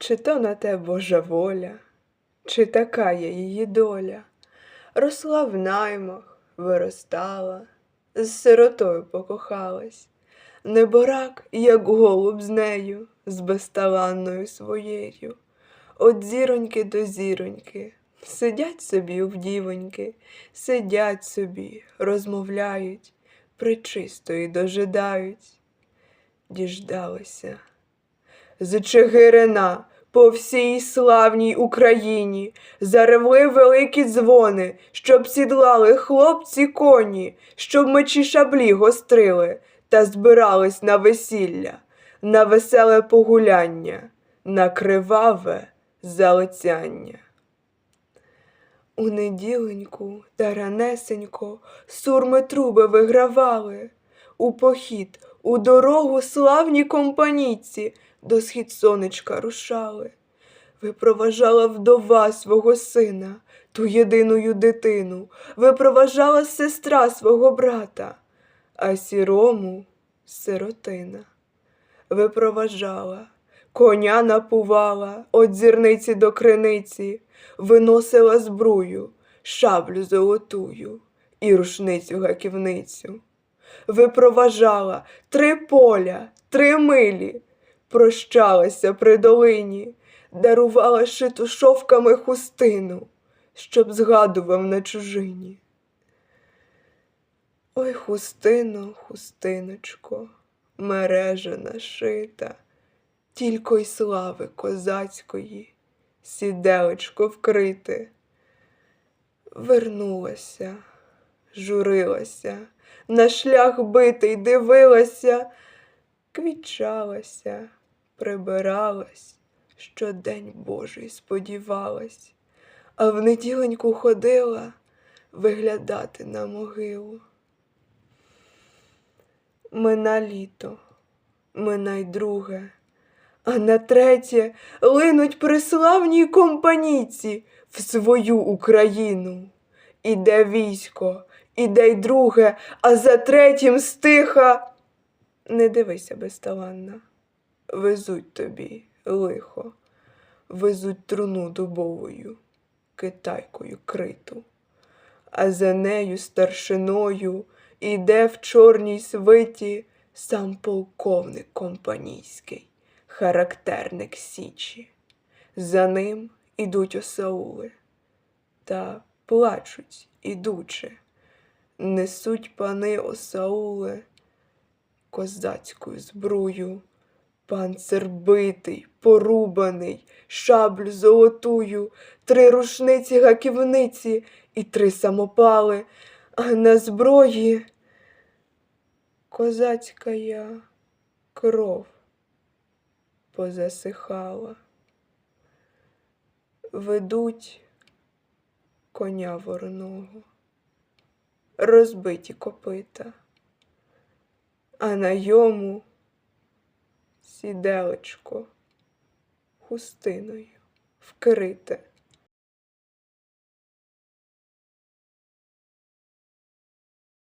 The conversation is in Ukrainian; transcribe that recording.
Чи то на те Божа воля, чи така є її доля, росла в наймах, виростала, з сиротою покохалась, неборак, як голуб з нею, з безталанною своєю. От зіроньки до зіроньки, сидять собі у вдівоньки, сидять собі, розмовляють, причистої дожидають. Діждалися з Чигирина по всій славній Україні заревли великі дзвони, щоб сідлали хлопці коні, щоб мечі шаблі гострили та збирались на весілля, на веселе погуляння, на криваве залицяння. У неділеньку та ранесенько сурми труби вигравали. У похід, у дорогу славні компанійці до схід сонечка рушали. Випроважала вдова свого сина, ту єдиную дитину, випроважала сестра свого брата, а сірому сиротина. Випроважала, коня напувала, от зірниці до криниці, виносила збрую, шаблю золотую і рушницю гаківницю. Випроважала три поля, три милі, прощалася при долині, дарувала шиту шовками хустину, щоб згадував на чужині. Ой, хустино, хустиночко, мережена шита, тільки й слави козацької, сіделечко вкрите. Вернулася, журилася, на шлях битий дивилася, квічалася, прибиралась, що день Божий сподівалась, а в неділеньку ходила виглядати на могилу. Мина літо, мина й друге, а на третє линуть приславній компаніці в свою Україну. Іде військо, іде й друге, а за третім стиха. Не дивися безталанна, везуть тобі лихо, везуть труну дубовою, китайкою криту, а за нею старшиною іде в чорній свиті сам полковник компанійський, характерник Січі. За ним ідуть осаули та плачуть, ідучи, несуть пани осауле козацьку збрую, панцир битий, порубаний, шаблю золотую, три рушниці гаківниці і три самопали, а на зброї козацька я кров позасихала. Ведуть коня вороного, розбиті копита, а на йому сіделечко хустиною вкрите.